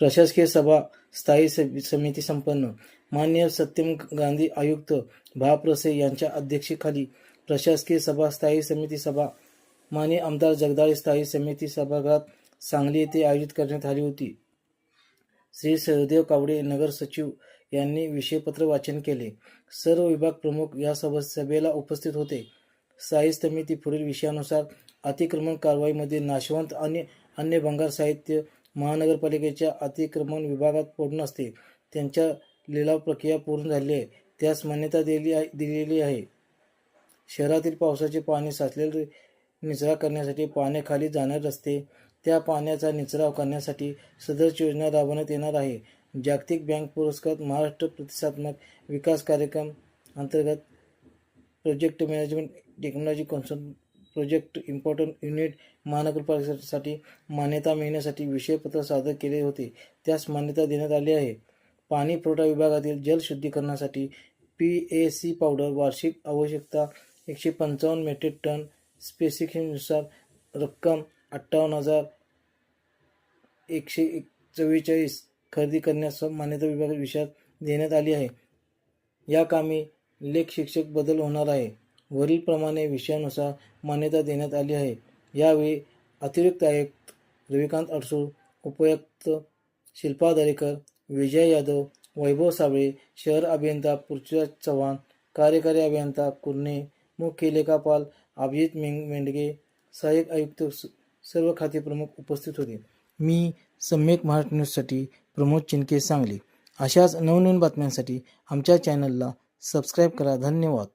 प्रशासकीय सभा स्थायी समिती संपन्न. मान्य सत्यम गांधी आयुक्त भाप्रसे यांच्या अध्यक्षतेखाली प्रशासकीय सभा स्थायी समिती सभा मान्य आमदार जगदाळे स्थायी समिती सभागृहात सांगली येथे आयोजित करण्यात आली होती. श्री सहदेव कावडे नगर सचिव यांनी विषयपत्र वाचन केले. सर्व विभाग प्रमुख या सभेला उपस्थित होते. स्थायी समिती पुढील विषयानुसार अतिक्रमण कारवाईमध्ये नाशवंत आणि अन्य भंगार साहित्य महानगरपालिकेच्या अतिक्रमण विभागात पडून असते. त्यांच्या लिलाव प्रक्रिया पूर्ण झाली आहे. त्यास मान्यता दिली आहे दिलेली आहे. शहरातील पावसाचे पाणी साचलेले निचरा करण्यासाठी पाण्याखाली जाणारे रस्ते त्या पाण्याचा निचराव करण्यासाठी सदरची योजना राबवण्यात येणार आहे. जागतिक बँक पुरस्कार महाराष्ट्र प्रतिसात्मक विकास कार्यक्रम अंतर्गत project management technology concern project important unit महानगरपालिकेसाठी मान्यता मिळण्यासाठी विषयपत्र सादर केले होते. त्यास मान्यता देण्यात आली आहे. पाणी पुरवठा विभागातील जलशुद्धीकरणासाठी पी ए सी पावडर वार्षिक आवश्यकता एकशे पंचावन्न मेट्रिक टन स्पेसिफिकेशननुसार रक्कम अठ्ठावन्न हजार एकशे एक चव्वेचाळीस खरेदी करण्यास मान्यता विभाग विषयात देण्यात आली आहे. या कामी लेख शिक्षक बदल होणार आहे. वरीलप्रमाणे विषयानुसार मान्यता देण्यात आली आहे. यावेळी अतिरिक्त आयुक्त रविकांत अडसूळ उपयुक्त शिल्पा दरेकर विजय यादव वैभव साबळे शहर अभियंता पृथ्वीराज चव्हाण कार्यकारी अभियंता कुर्णे मुख्य लेखापाल अभिजित मेंग मेंडगे सहाय्यक आयुक्त स- सर्व खाते प्रमुख उपस्थित होते. मी सम्यक महाराष्ट्र न्यूजसाठी प्रमोद चिनके सांगली. अशाच नवनवीन बातम्यांसाठी आमच्या चॅनलला सबस्क्राईब करा. धन्यवाद.